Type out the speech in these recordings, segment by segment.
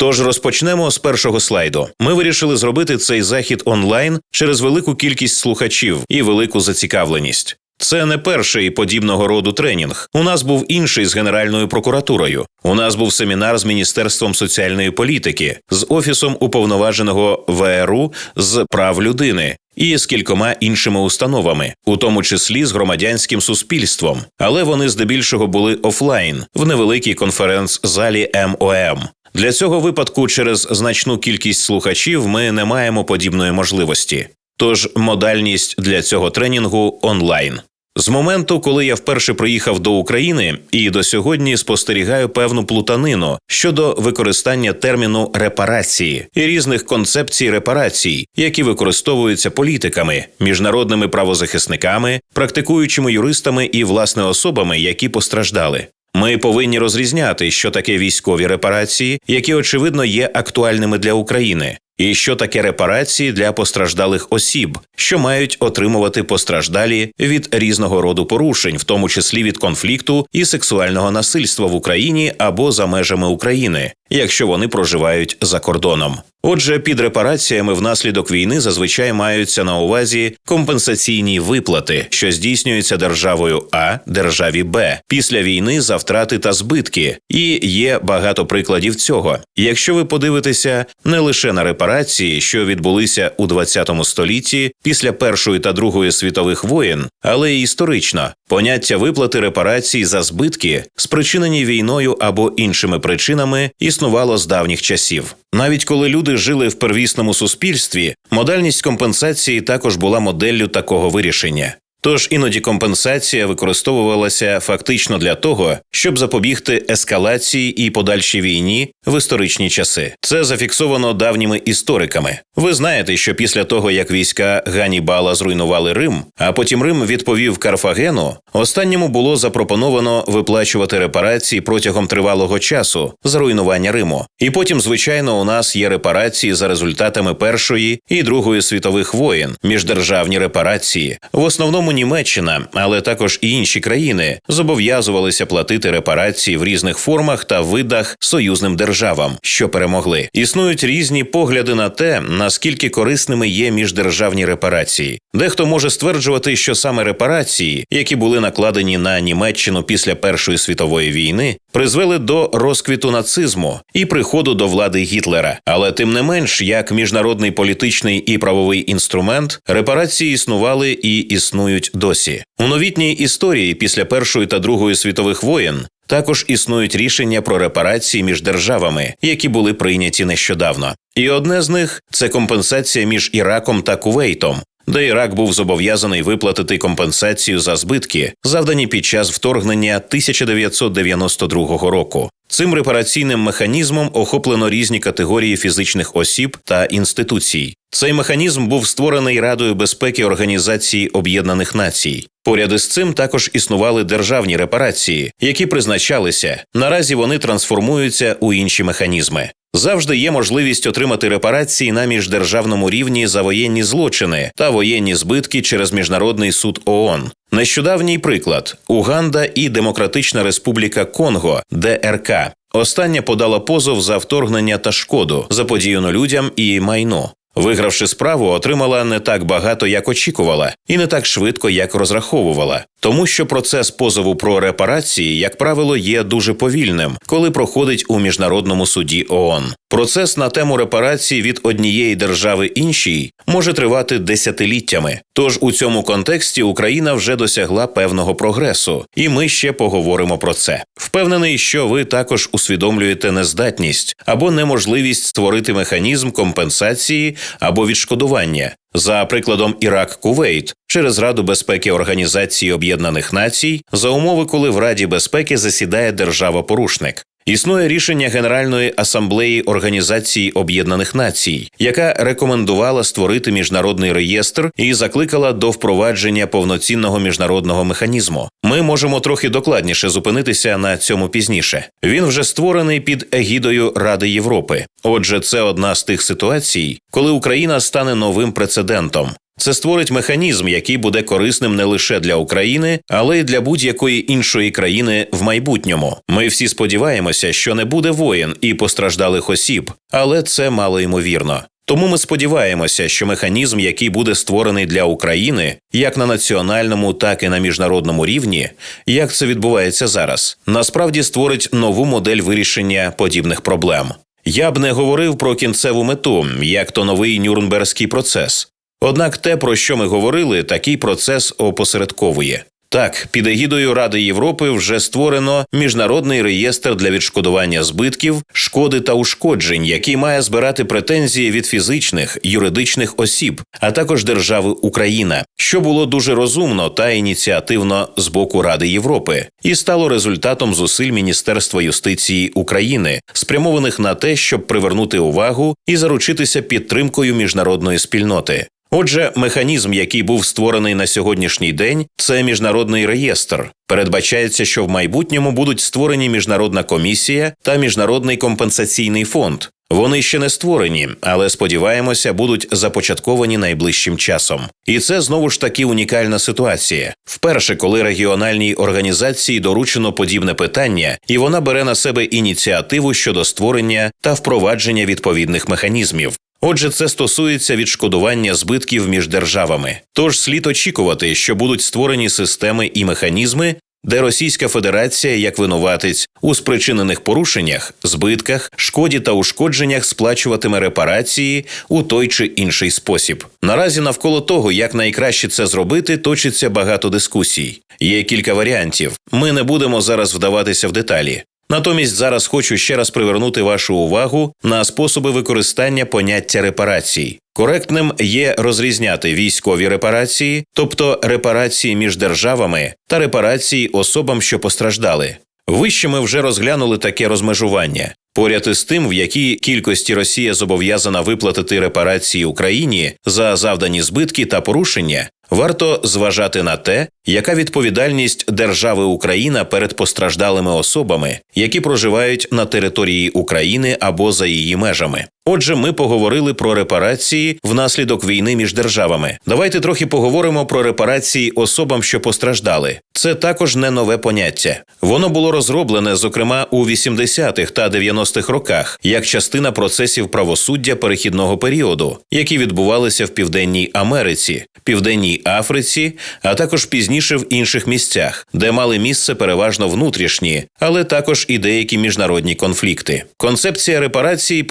Тож розпочнемо з першого слайду. Ми вирішили зробити цей захід онлайн через велику кількість слухачів і велику зацікавленість. Це не перший подібного роду тренінг. У нас був інший з Генеральною прокуратурою. У нас був семінар з Міністерством соціальної політики, з офісом уповноваженого ВРУ з прав людини. І з кількома іншими установами, у тому числі з громадянським суспільством, але вони здебільшого були офлайн в невеликій конференц-залі МОМ. Для цього випадку через значну кількість слухачів ми не маємо подібної можливості. Тож модальність для цього тренінгу онлайн. З моменту, коли я вперше приїхав до України, і до сьогодні спостерігаю певну плутанину щодо використання терміну репарації і різних концепцій репарацій, які використовуються політиками, міжнародними правозахисниками, практикуючими юристами і власне особами, які постраждали. Ми повинні розрізняти, що таке військові репарації, які очевидно є актуальними для України, і що таке репарації для постраждалих осіб, що мають отримувати постраждалі від різного роду порушень, в тому числі від конфлікту і сексуального насильства в Україні або за межами України, якщо вони проживають за кордоном. Отже, під репараціями внаслідок війни зазвичай маються на увазі компенсаційні виплати, що здійснюються державою А державі Б після війни за втрати та збитки, і є багато прикладів цього. Якщо ви подивитеся не лише на репарації, що відбулися у 20 столітті після Першої та Другої світових воєн, але й історично поняття виплати репарацій за збитки, спричинені війною або іншими причинами, існувало з давніх часів. Навіть коли люди жили в первісному суспільстві, модальність компенсації також була моделлю такого вирішення. Тож іноді компенсація використовувалася фактично для того, щоб запобігти ескалації і подальшій війні в історичні часи. Це зафіксовано давніми істориками. Ви знаєте, що після того як війська Ганібала зруйнували Рим, а потім Рим відповів Карфагену, останньому було запропоновано виплачувати репарації протягом тривалого часу за руйнування Риму. І потім, звичайно, у нас є репарації за результатами Першої і Другої світових воєн, міждержавні репарації, в основному Німеччина, але також і інші країни зобов'язувалися платити репарації в різних формах та видах союзним державам, що перемогли. Існують різні погляди на те, наскільки корисними є міждержавні репарації. Дехто може стверджувати, що саме репарації, які були накладені на Німеччину після Першої світової війни, призвели до розквіту нацизму і приходу до влади Гітлера. Але тим не менш, як міжнародний політичний і правовий інструмент, репарації існували і існують досі. У новітній історії після Першої та Другої світових воєн. Також існують рішення про репарації між державами, які були прийняті нещодавно. І одне з них це компенсація між Іраком та Кувейтом, де Ірак був зобов'язаний виплатити компенсацію за збитки, завдані під час вторгнення 1992 року. Цим репараційним механізмом охоплено різні категорії фізичних осіб та інституцій. Цей механізм був створений Радою безпеки Організації Об'єднаних Націй. Поряд із цим також існували державні репарації, які призначалися. Наразі вони трансформуються у інші механізми. Завжди є можливість отримати репарації на міждержавному рівні за воєнні злочини та воєнні збитки через міжнародний суд ООН. Нещодавній приклад Уганда і Демократична Республіка Конго ДРК. Остання подала позов за вторгнення та шкоду, заподіяну людям і майно. Вигравши справу, отримала не так багато, як очікувала, і не так швидко, як розраховувала, тому що процес позову про репарації, як правило, є дуже повільним, коли проходить у міжнародному суді ООН. Процес на тему репарації від однієї держави іншій може тривати десятиліттями. Тож у цьому контексті Україна вже досягла певного прогресу, і ми ще поговоримо про це. Впевнений, що ви також усвідомлюєте нездатність або неможливість створити механізм компенсації або відшкодування. За прикладом Ірак Кувейт через Раду безпеки Організації Об'єднаних Націй за умови, коли в Раді безпеки засідає держава-порушник. Існує рішення Генеральної асамблеї Організації Об'єднаних Націй, яка рекомендувала створити міжнародний реєстр і закликала до впровадження повноцінного міжнародного механізму. Ми можемо трохи докладніше зупинитися на цьому пізніше. Він вже створений під егідою Ради Європи. Отже, це одна з тих ситуацій, коли Україна стане новим прецедентом. Це створить механізм, який буде корисним не лише для України, але й для будь-якої іншої країни в майбутньому. Ми всі сподіваємося, що не буде воєн і постраждалих осіб, але це мало ймовірно. Тому ми сподіваємося, що механізм, який буде створений для України, як на національному, так і на міжнародному рівні, як це відбувається зараз, насправді створить нову модель вирішення подібних проблем. Я б не говорив про кінцеву мету, як то новий Нюрнберзький процес. Однак те, про що ми говорили, такий процес опосередковує. Так, під егідою Ради Європи вже створено міжнародний реєстр для відшкодування збитків, шкоди та ушкоджень, який має збирати претензії від фізичних юридичних осіб, а також держави Україна, що було дуже розумно та ініціативно з боку Ради Європи, і стало результатом зусиль Міністерства юстиції України, спрямованих на те, щоб привернути увагу і заручитися підтримкою міжнародної спільноти. Отже, механізм, який був створений на сьогоднішній день, це міжнародний реєстр. Передбачається, що в майбутньому будуть створені міжнародна комісія та міжнародний компенсаційний фонд. Вони ще не створені, але сподіваємося, будуть започатковані найближчим часом. І це знову ж таки унікальна ситуація. Вперше, коли регіональній організації доручено подібне питання, і вона бере на себе ініціативу щодо створення та впровадження відповідних механізмів. Отже, це стосується відшкодування збитків між державами. Тож слід очікувати, що будуть створені системи і механізми, де Російська Федерація як винуватець у спричинених порушеннях, збитках, шкоді та ушкодженнях сплачуватиме репарації у той чи інший спосіб. Наразі навколо того, як найкраще це зробити, точиться багато дискусій. Є кілька варіантів. Ми не будемо зараз вдаватися в деталі. Натомість зараз хочу ще раз привернути вашу увагу на способи використання поняття репарацій. Коректним є розрізняти військові репарації, тобто репарації між державами та репарації особам, що постраждали. Вище ми вже розглянули таке розмежування. Поряд із тим, в якій кількості Росія зобов'язана виплатити репарації Україні за завдані збитки та порушення, варто зважати на те, яка відповідальність держави Україна перед постраждалими особами, які проживають на території України або за її межами. Отже, ми поговорили про репарації внаслідок війни між державами. Давайте трохи поговоримо про репарації особам, що постраждали. Це також не нове поняття. Воно було розроблене, зокрема, у 80-х та 90-х роках, як частина процесів правосуддя перехідного періоду, які відбувалися в Південній Америці, Південній Африці, а також пізніше в інших місцях, де мали місце переважно внутрішні, але також і деякі міжнародні конфлікти. Концепція репарації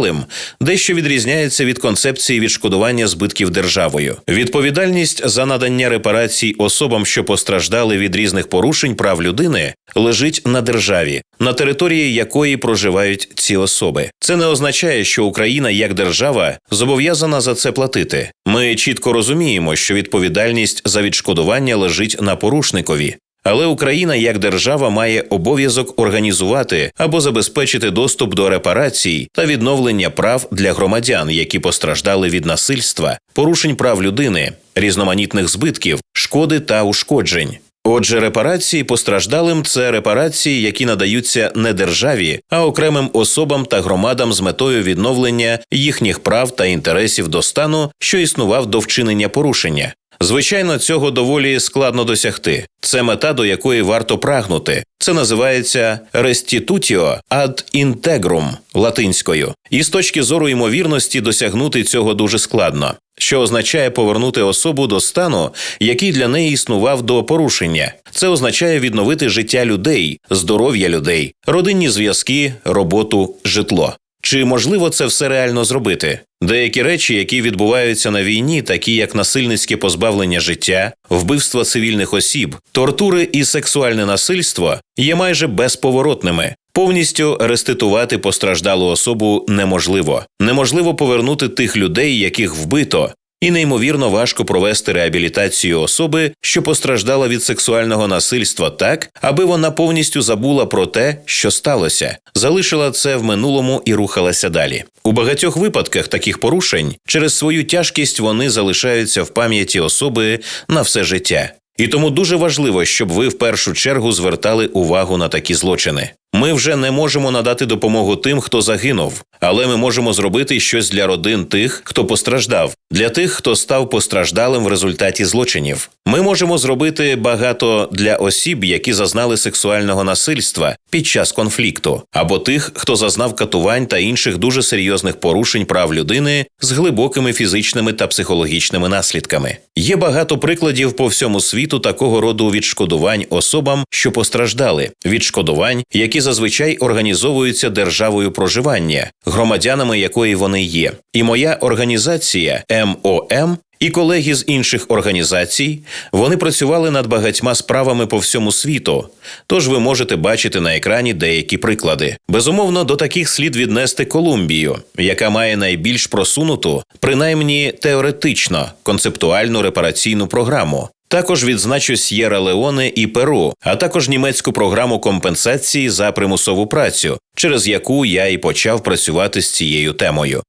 постраждалим дещо відрізняється від концепції відшкодування збитків державою. Відповідальність за надання репарацій особам, що постраждали від різних порушень прав людини, лежить на державі, на території якої проживають ці особи. Це не означає, що Україна як держава зобов'язана за це платити. Ми чітко розуміємо, що відповідальність за відшкодування лежить на порушникові. Але Україна як держава має обов'язок організувати або забезпечити доступ до репарацій та відновлення прав для громадян, які постраждали від насильства, порушень прав людини, різноманітних збитків, шкоди та ушкоджень. Отже, репарації постраждалим це репарації, які надаються не державі, а окремим особам та громадам з метою відновлення їхніх прав та інтересів до стану, що існував до вчинення порушення. Звичайно, цього доволі складно досягти. Це мета, до якої варто прагнути. Це називається restitutio ad integrum латинською, і з точки зору ймовірності досягнути цього дуже складно, що означає повернути особу до стану, який для неї існував до порушення. Це означає відновити життя людей, здоров'я людей, родинні зв'язки, роботу, житло. Чи можливо це все реально зробити? Деякі речі, які відбуваються на війні, такі як насильницьке позбавлення життя, вбивства цивільних осіб, тортури і сексуальне насильство, є майже безповоротними. Повністю реститувати постраждалу особу неможливо. Неможливо повернути тих людей, яких вбито, і неймовірно важко провести реабілітацію особи, що постраждала від сексуального насильства, так, аби вона повністю забула про те, що сталося, залишила це в минулому і рухалася далі. У багатьох випадках таких порушень через свою тяжкість вони залишаються в пам'яті особи на все життя. І тому дуже важливо, щоб ви в першу чергу звертали увагу на такі злочини. Ми вже не можемо надати допомогу тим, хто загинув, але ми можемо зробити щось для родин тих, хто постраждав, для тих, хто став постраждалим в результаті злочинів. Ми можемо зробити багато для осіб, які зазнали сексуального насильства під час конфлікту, або тих, хто зазнав катувань та інших дуже серйозних порушень прав людини з глибокими фізичними та психологічними наслідками. Є багато прикладів по всьому світу такого роду відшкодувань особам, що постраждали, відшкодувань, які зазвичай організовуються державою проживання, громадянами якої вони є. І моя організація МОМ і колеги з інших організацій вони працювали над багатьма справами по всьому світу. Тож ви можете бачити на екрані деякі приклади. Безумовно, до таких слід віднести Колумбію, яка має найбільш просунуту, принаймні теоретично, концептуальну репараційну програму. Також відзначу С'єра Леоне і Перу, а також німецьку програму компенсації за примусову працю, через яку я і почав працювати з цією темою.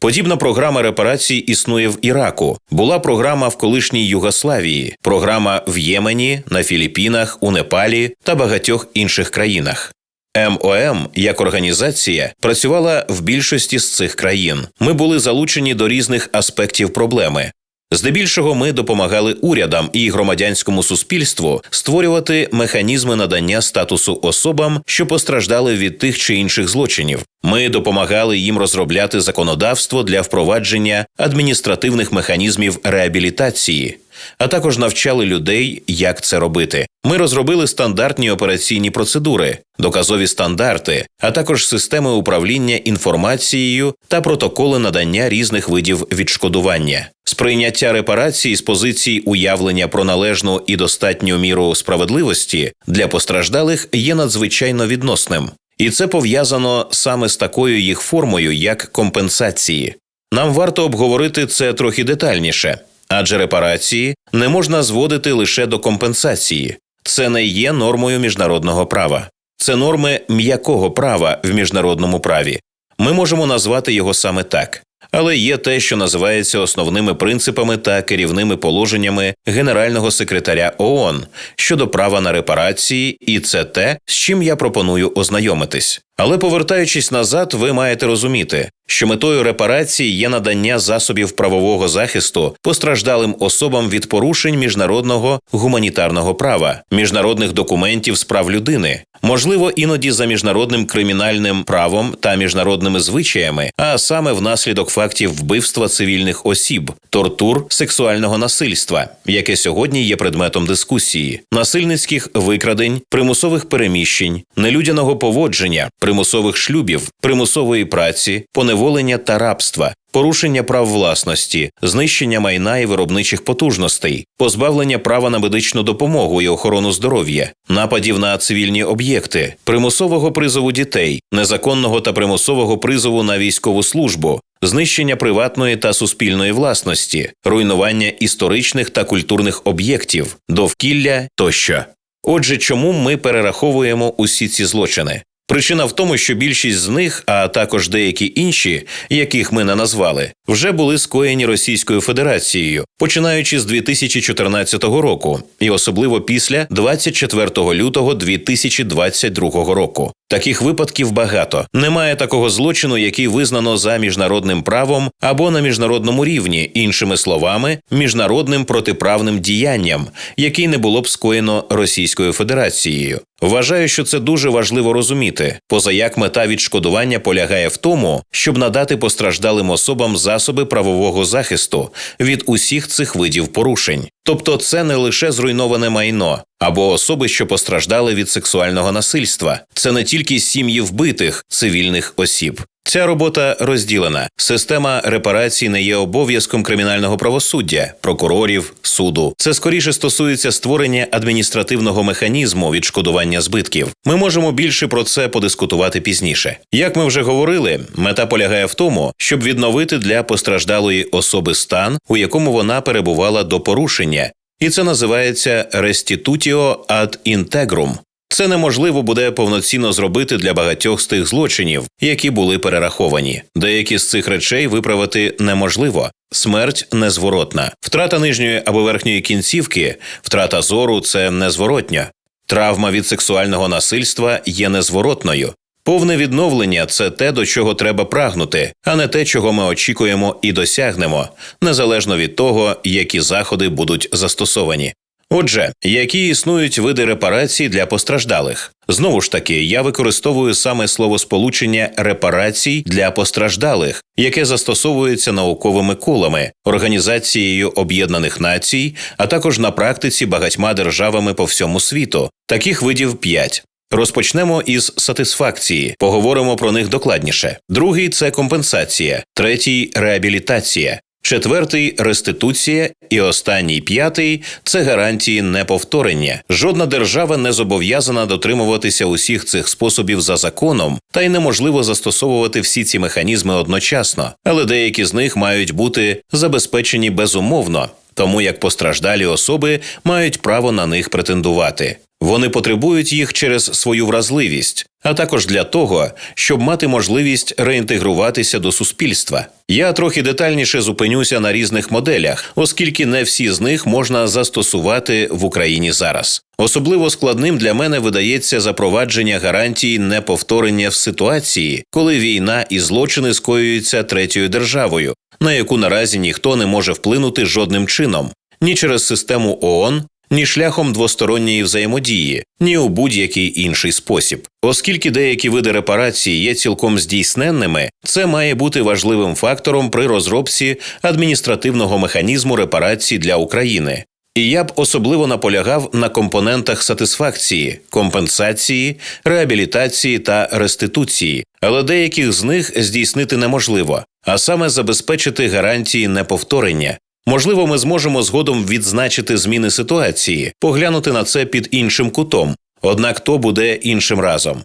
Подібна програма репарацій існує в Іраку. Була програма в колишній Югославії, програма в Ємені, на Філіппінах, у Непалі та багатьох інших країнах. МОМ як організація працювала в більшості з цих країн. Ми були залучені до різних аспектів проблеми. Здебільшого ми допомагали урядам і громадянському суспільству створювати механізми надання статусу особам, що постраждали від тих чи інших злочинів. Ми допомагали їм розробляти законодавство для впровадження адміністративних механізмів реабілітації, а також навчали людей, як це робити. Ми розробили стандартні операційні процедури, доказові стандарти, а також системи управління інформацією та протоколи надання різних видів відшкодування. Сприйняття репарації з позиції уявлення про належну і достатню міру справедливості для постраждалих є надзвичайно відносним, і це пов'язано саме з такою їх формою, як компенсації. Нам варто обговорити це трохи детальніше, адже репарації не можна зводити лише до компенсації, це не є нормою міжнародного права, це норми м'якого права в міжнародному праві. Ми можемо назвати його саме так. Але є те, що називається основними принципами та керівними положеннями генерального секретаря ООН щодо права на репарації, і це те, з чим я пропоную ознайомитись. Але повертаючись назад, ви маєте розуміти, що метою репарації є надання засобів правового захисту постраждалим особам від порушень міжнародного гуманітарного права, міжнародних документів з прав людини, можливо, іноді за міжнародним кримінальним правом та міжнародними звичаями, а саме внаслідок фактів вбивства цивільних осіб, тортур, сексуального насильства, яке сьогодні є предметом дискусії, насильницьких викрадень, примусових переміщень, нелюдяного поводження примусових шлюбів, примусової праці, поневолення та рабства, порушення прав власності, знищення майна і виробничих потужностей, позбавлення права на медичну допомогу і охорону здоров'я, нападів на цивільні об'єкти, примусового призову дітей, незаконного та примусового призову на військову службу. Знищення приватної та суспільної власності, руйнування історичних та культурних об'єктів, довкілля тощо. Отже, чому ми перераховуємо усі ці злочини? Причина в тому, що більшість з них, а також деякі інші, яких ми не назвали, вже були скоєні Російською Федерацією, починаючи з 2014 року, і особливо після 24 лютого 2022 року. Таких випадків багато. Немає такого злочину, який визнано за міжнародним правом або на міжнародному рівні, іншими словами, міжнародним протиправним діянням, який не було б скоєно Російською Федерацією. Вважаю, що це дуже важливо розуміти, поза як мета відшкодування полягає в тому, щоб надати постраждалим особам засоби правового захисту від усіх цих видів порушень. Тобто, це не лише зруйноване майно або особи, що постраждали від сексуального насильства, це не тільки сім'ї вбитих цивільних осіб. Ця робота розділена. Система репарацій не є обов'язком кримінального правосуддя, прокурорів, суду. Це скоріше стосується створення адміністративного механізму відшкодування збитків. Ми можемо більше про це подискутувати пізніше. Як ми вже говорили, мета полягає в тому, щоб відновити для постраждалої особи стан, у якому вона перебувала до порушення. І це називається restitutio ad integrum. Це неможливо буде повноцінно зробити для багатьох з тих злочинів, які були перераховані. Деякі з цих речей виправити неможливо. Смерть незворотна, втрата нижньої або верхньої кінцівки, втрата зору це незворотня. Травма від сексуального насильства є незворотною. Повне відновлення це те, до чого треба прагнути, а не те, чого ми очікуємо і досягнемо, незалежно від того, які заходи будуть застосовані. Отже, які існують види репарацій для постраждалих? Знову ж таки, я використовую саме словосполучення репарацій для постраждалих, яке застосовується науковими колами, Організацією Об'єднаних Націй, а також на практиці багатьма державами по всьому світу. Таких видів п'ять. Розпочнемо із сатисфакції, поговоримо про них докладніше. Другий це компенсація, третій реабілітація, четвертий реституція, і останній п'ятий це гарантії неповторення. Жодна держава не зобов'язана дотримуватися усіх цих способів за законом, та й неможливо застосовувати всі ці механізми одночасно, але деякі з них мають бути забезпечені безумовно, тому як постраждалі особи мають право на них претендувати. Вони потребують їх через свою вразливість, а також для того, щоб мати можливість реінтегруватися до суспільства. Я трохи детальніше зупинюся на різних моделях, оскільки не всі з них можна застосувати в Україні зараз. Особливо складним для мене видається запровадження гарантії неповторення в ситуації, коли війна і злочини скоюються третьою державою, на яку наразі ніхто не може вплинути жодним чином, ні через систему ООН, ні шляхом двосторонньої взаємодії, ні у будь-який інший спосіб. Оскільки деякі види репарації є цілком здійсненними, це має бути важливим фактором при розробці адміністративного механізму репарації для України. І я б особливо наполягав на компонентах сатисфакції, компенсації, реабілітації та реституції, але деяких з них здійснити неможливо, а саме забезпечити гарантії неповторення, Можливо, ми зможемо згодом відзначити зміни ситуації, поглянути на це під іншим кутом. Однак то буде іншим разом.